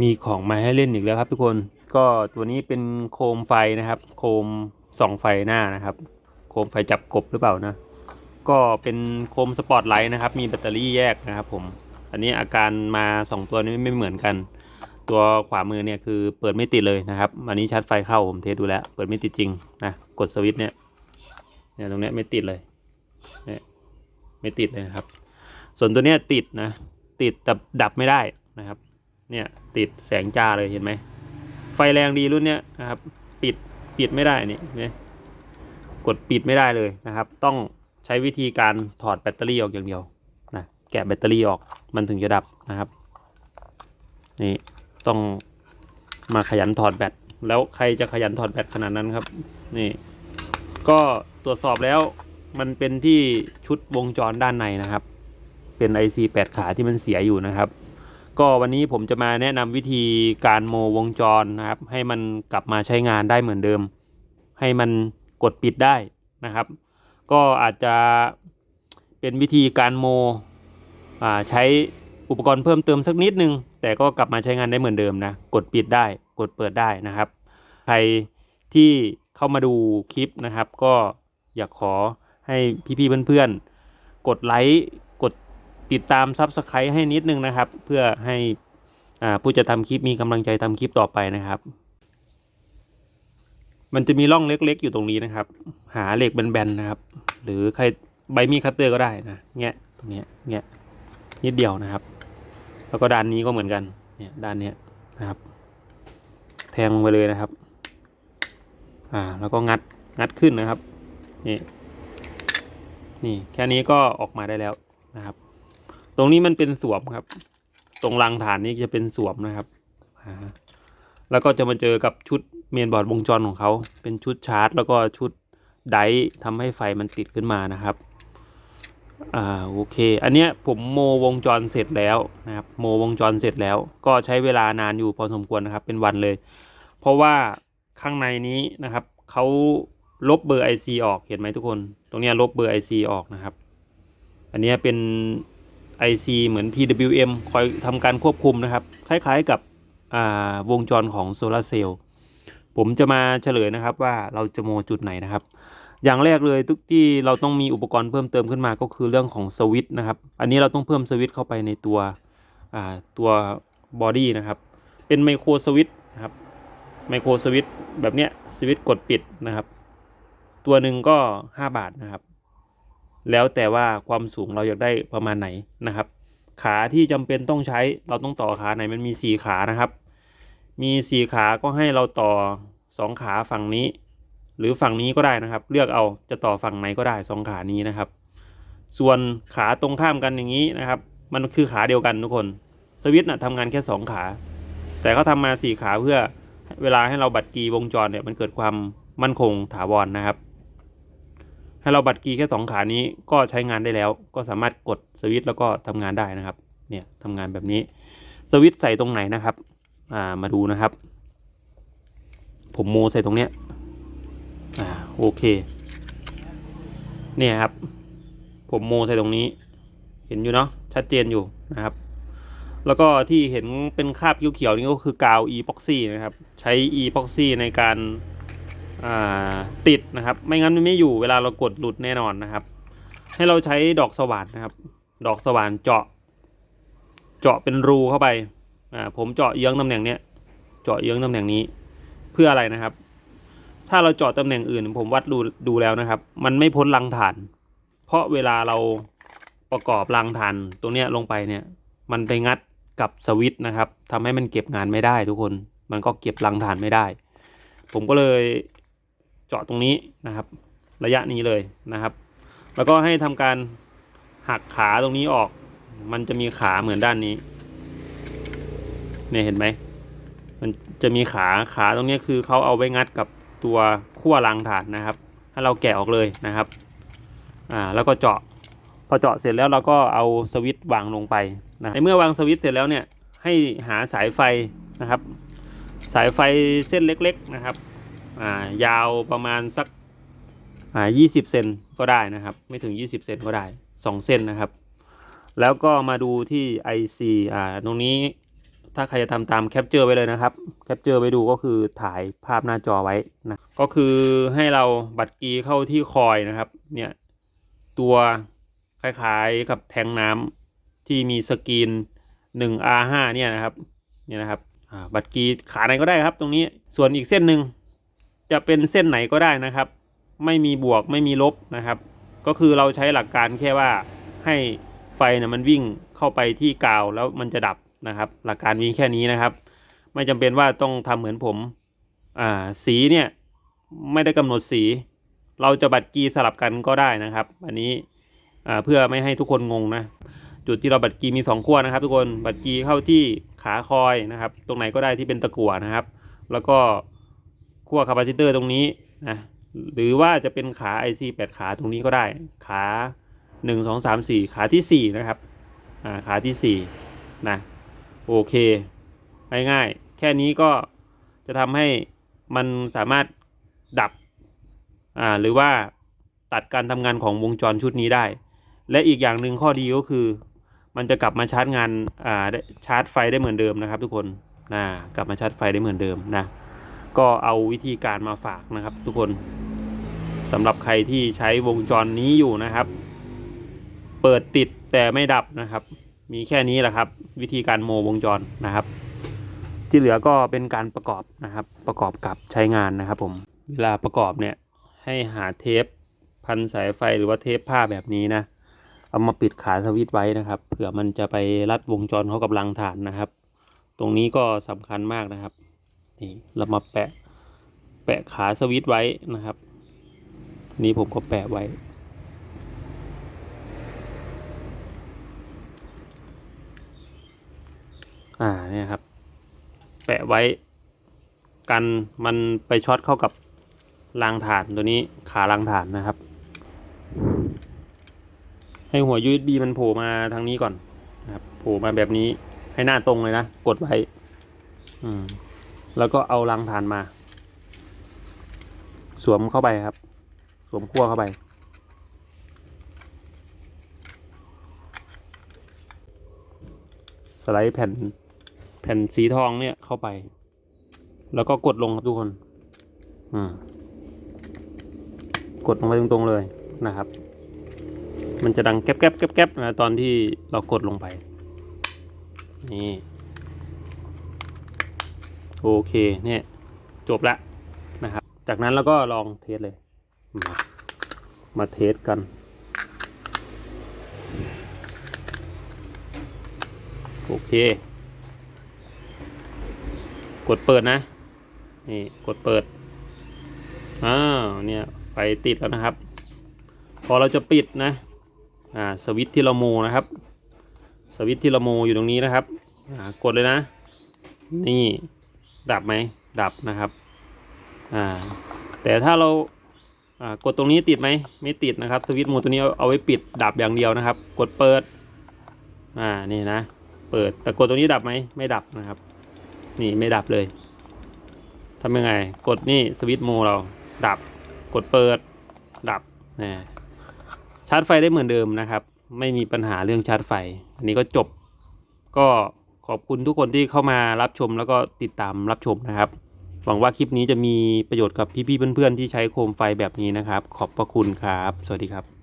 มีของมาให้เล่นอีกแล้วครับทุกคนก็ตัวนี้เป็นโคมไฟนะครับ โคมส่องไฟหน้านะครับ โคมไฟจับกบหรือเปล่านะ ก็เป็นโคมสปอตไลท์นะครับ มีแบตเตอรี่แยกนะครับ ผมอันนี้อาการมาสองตัวนี้ไม่เหมือนกัน ตัวขวามือเนี่ยคือเปิดไม่ติดเลยนะครับ อันนี้ชาร์จไฟเข้าผมเทสดูแล้ว เปิดไม่ติดจริงนะกดสวิตช์เนี่ยเนี่ยตรงเนี้ยไม่ติดเลยเนี่ยไม่ติดเลยครับ ส่วนตัวเนี้ยติดนะ ติดแต่ดับไม่ได้นะครับ เนี่ยติดแสงจ้าเลยเห็นไหม ไฟแรงดีรุ่นเนี้ยนะครับ ปิดปิดไม่ได้นี่เห็นไหมกดปิดไม่ได้เลยนะครับ ต้องใช้วิธีการถอดแบตเตอรี่ออกอย่างเดียวนะแกะแบตเตอรี่ออกมันถึงจะดับนะครับนี่ต้องมาขยันถอดแบตแล้วใครจะขยันถอดแบตขนาดนั้นครับนี่ ก็ตรวจสอบแล้วมันเป็นที่ชุดวงจรด้านในนะครับ เป็น IC 8 ขาที่มันเสียอยู่นะครับ ก็วันนี้ผมจะมาแนะนำวิธีการโมวงจรนะครับ ให้มันกลับมาใช้งานได้เหมือนเดิม ให้มันกดปิดได้นะครับ ก็อาจจะเป็นวิธีการโมอ่าใช้อุปกรณ์เพิ่มเติมสักนิดนึง แต่ก็กลับมาใช้งานได้เหมือนเดิมนะ กดปิดได้ กดเปิดได้นะครับ ใครที่เข้ามาดูคลิปนะครับ ก็อยากขอให้พี่ๆเพื่อนๆกดไลค์ ติดตามซับสไครต์ให้นิดนึงนะครับ เพื่อให้ผู้จะทำคลิปมีกำลังใจทำคลิปต่อไปนะครับ มันจะมีร่องเล็กๆ อยู่ตรงนี้นะครับ หาเหล็กแบนๆนะครับ หรือใครใบมีคัตเตอร์ก็ได้นะแงะตรงเนี้ยแงะนิดเดียวนะครับ แล้วก็ด้านนี้ก็เหมือนกันเนี่ยด้านเนี้ยนะครับ แทงลงไปเลยนะครับ อ่า แล้วก็งัดงัดขึ้นนะครับนี่นี่แค่นี้ก็ออกมาได้แล้วนะครับ ตรงนี้มันเป็นสวมครับ ตรงรังฐานนี้จะเป็นสวมนะครับแล้วก็จะมาเจอกับชุดเมนบอร์ดวงจรของเขา เป็นชุดชาร์จ แล้วก็ชุดไดร์ทำให้ไฟมันติดขึ้นมานะครับ อ่าโอเค อันเนี้ยผมโมวงจรเสร็จแล้วนะครับ โมวงจรเสร็จแล้ว ก็ใช้เวลานานอยู่พอสมควรนะครับ เป็นวันเลย เพราะว่าข้างในนี้นะครับเขาลบเบอร์ IC ออกเห็นไหมทุกคน ตรงเนี้ยลบเบอร์ IC ออกนะครับ อันเนี้ยเป็น IC เหมือน PWM คอยทำการควบคุมนะครับ คล้ายๆกับวงจรของโซลาเซลล์ผมจะมาเฉลยนะครับว่าเราจะโมจุดไหนนะครับ อย่างแรกเลยทุกที่เราต้องมีอุปกรณ์เพิ่มเติมขึ้นมาก็คือเรื่องของสวิตช์นะครับ อันนี้เราต้องเพิ่มสวิตช์เข้าไปในตัวตัวบอดี้นะครับ เป็นไมโครสวิตช์นะครับไมโครสวิตช์แบบเนี้ยสวิตช์กดปิดนะครับ ตัวหนึ่งก็ 5 บาทนะครับ แล้วแต่ว่าความสูงเราอยากได้ประมาณไหนนะครับ ขาที่จำเป็นต้องใช้เราต้องต่อขาไหนมันมี 4 ขานะครับ มี 4 ขาก็ให้เราต่อ 2 ขาฝั่งนี้ หรือฝั่งนี้ก็ได้นะครับ เลือกเอาจะต่อฝั่งไหนก็ได้ 2 ขานี้นะครับ ส่วนขาตรงข้ามกันอย่างนี้นะครับ มันคือขาเดียวกันทุกคนสวิตช์น่ะทำงานแค่ 2 ขา แต่เขาทำมา 4 ขาเพื่อเวลาให้เราบัตรกีวงจรเนี่ยมันเกิดความมั่นคงถาวรนะครับ ให้เราบัตรกีแค่สองขานี้ก็ใช้งานได้แล้ว ก็สามารถกดสวิตช์แล้วก็ทำงานได้นะครับ เนี่ยทำงานแบบนี้ สวิตช์ใส่ตรงไหนนะครับ อ่า มาดูนะครับ ผมโมใส่ตรงเนี้ย อ่า โอเค เนี่ยครับ ผมโมใส่ตรงนี้ เห็นอยู่เนาะ ชัดเจนอยู่นะครับ แล้วก็ที่เห็นเป็นคราบเขียวๆนี่ก็คือกาว e p o x y นะครับ ใช้ e p o x y ในการ ติดนะครับ ไม่งั้นมันไม่อยู่เวลาเรากดหลุดแน่นอนนะครับ ให้เราใช้ดอกสว่านนะครับ ดอกสว่านเจาะ เจาะเป็นรูเข้าไปอ่าผมเจาะเยื้องตำแหน่งเนี้ยเจาะเยื้องตำแหน่งนี้เพื่ออะไรนะครับ ถ้าเราเจาะตำแหน่งอื่น ผมวัดดูดูแล้วนะครับ มันไม่พ้นรังฐาน เพราะเวลาเราประกอบรังฐานตรงเนี้ยลงไปเนี่ย มันไปงัดกับสวิตช์นะครับทำให้มันเก็บงานไม่ได้ทุกคน มันก็เก็บรังฐานไม่ได้ ผมก็เลย เจาะตรงนี้นะครับ ระยะนี้เลยนะครับ แล้วก็ให้ทำการหักขาตรงนี้ออก มันจะมีขาเหมือนด้านนี้ เนี่ยเห็นไหม มันจะมีขาขาตรงนี้คือเขาเอาไว้งัดกับตัวขั้วรังฐานนะครับให้เราแกะออกเลยนะครับ อ่า แล้วก็เจาะ พอเจาะเสร็จแล้วเราก็เอาสวิตช์วางลงไปนะในเมื่อวางสวิตช์เสร็จแล้วเนี่ย ให้หาสายไฟนะครับ สายไฟเส้นเล็ก ๆ นะครับ อ่ายาวประมาณสักอ่ายี่สิบเซนก็ได้นะครับ ไม่ถึงยี่สิบเซนก็ได้สองเส้นนะครับ แล้วก็มาดูที่ IC อ่าตรงนี้ถ้าใครจะทำตามแคปเจอร์ไว้เลยนะครับแคปเจอร์ไว้ดูก็คือถ่ายภาพหน้าจอไว้นะก็คือให้เราบัตรกีเข้าที่คอยนะครับ เนี่ยตัวคล้ายๆกับแทงน้ำที่มีสกรีน 1R5 เนี่ยนะครับเนี่ยนะครับบัตรกีขาไหนก็ได้ครับตรงนี้ส่วนอีกเส้นหนึ่ง จะเป็นเส้นไหนก็ได้นะครับ ไม่มีบวกไม่มีลบนะครับ ก็คือเราใช้หลักการแค่ว่าให้ไฟเนี่ยมันวิ่งเข้าไปที่กาวแล้วมันจะดับนะครับ หลักการมีแค่นี้นะครับ ไม่จำเป็นว่าต้องทำเหมือนผมอ่าสีเนี่ยไม่ได้กำหนดสี เราจะบัตรกีสลับกันก็ได้นะครับ อันนี้อ่าเพื่อไม่ให้ทุกคนงงนะจุดที่เราบัตรกีมีสองขั้วนะครับ ทุกคนบัตรกีเข้าที่ขาคอยนะครับ ตรงไหนก็ได้ที่เป็นตะกั่วนะครับ แล้วก็ ขั้วคาปาซิเตอร์ตรงนี้นะหรือว่าจะเป็นขา IC 8 ขาตรงนี้ก็ได้ ขา 1 2 3 4 ขาที่ 4 นะครับอ่าขาที่ 4 นะ โอเค ง่ายๆ แค่นี้ก็จะทำให้มันสามารถดับอ่าหรือว่าตัดการทำงานของวงจรชุดนี้ได้ และอีกอย่างหนึ่งข้อดีก็คือ มันจะกลับมาชาร์จงานอ่าชาร์จไฟได้เหมือนเดิมนะครับทุกคนนะกลับมาชาร์จไฟได้เหมือนเดิมนะ ก็เอาวิธีการมาฝากนะครับ ทุกคนสำหรับใครที่ใช้วงจรนี้อยู่นะครับ เปิดติดแต่ไม่ดับนะครับ มีแค่นี้แหละครับ วิธีการโมวงจรนะครับ ที่เหลือก็เป็นการประกอบนะครับ ประกอบกับใช้งานนะครับ ผมเวลาประกอบเนี่ยให้หาเทปพันสายไฟหรือว่าเทปผ้าแบบนี้นะเอามาปิดขาสวิตไว้นะครับเผื่อมันจะไปรัดวงจรเข้ากับรังฐานนะครับ ตรงนี้ก็สำคัญมากนะครับ นี่เรามาแปะแปะขาสวิตไว้นะครับ นี่ผมก็แปะไว้ อ่าเนี่ยครับ แปะไว้ กันมันไปช็อตเข้ากับรางฐานตัวนี้ขารางฐานนะครับ ให้หัว USB มันโผล่มาทางนี้ก่อนนะครับโผล่มาแบบนี้ให้หน้าตรงเลยนะ กดไว้ อืม แล้วก็เอารางฐานมา สวมเข้าไปครับ สวมขั้วเข้าไป สไลด์แผ่นแผ่นสีทองเนี่ยเข้าไป แล้วก็กดลงครับทุกคน อืมกดลงไปตรงๆเลยนะครับ มันจะดังแก๊บแก๊บแก๊บแก๊บนะตอนที่เรากดลงไป นี่ โอเคเนี่ยจบแล้วนะครับ จากนั้นเราก็ลองเทสเลย มามาเทสกัน โอเค กดเปิดนะ นี่กดเปิด อ้าวเนี่ยไฟติดแล้วนะครับ พอเราจะปิดนะ อ่าสวิตช์ที่เราโมนะครับ สวิตช์ที่เราโมอยู่ตรงนี้นะครับ อ่ากดเลยนะ นี่ ดับไหมดับนะครับอ่าแต่ถ้าเราอ่ากดตรงนี้ติดไหมไม่ติดนะครับสวิตช์โมตัวนี้เอาไว้ปิดดับอย่างเดียวนะครับ กดเปิดอ่านี่นะ เปิดแต่กดตรงนี้ดับไหมไม่ดับนะครับ นี่ไม่ดับเลยทำยังไง กดนี่สวิตช์โมเราดับ กดเปิดดับนะชาร์จไฟได้เหมือนเดิมนะครับ ไม่มีปัญหาเรื่องชาร์จไฟ อันนี้ก็จบก็ ขอบคุณทุกคนที่เข้ามารับชมแล้วก็ติดตามรับชมนะครับ หวังว่าคลิปนี้จะมีประโยชน์กับพี่ๆเพื่อนๆที่ใช้โคมไฟแบบนี้นะครับ ขอบพระคุณครับ สวัสดีครับ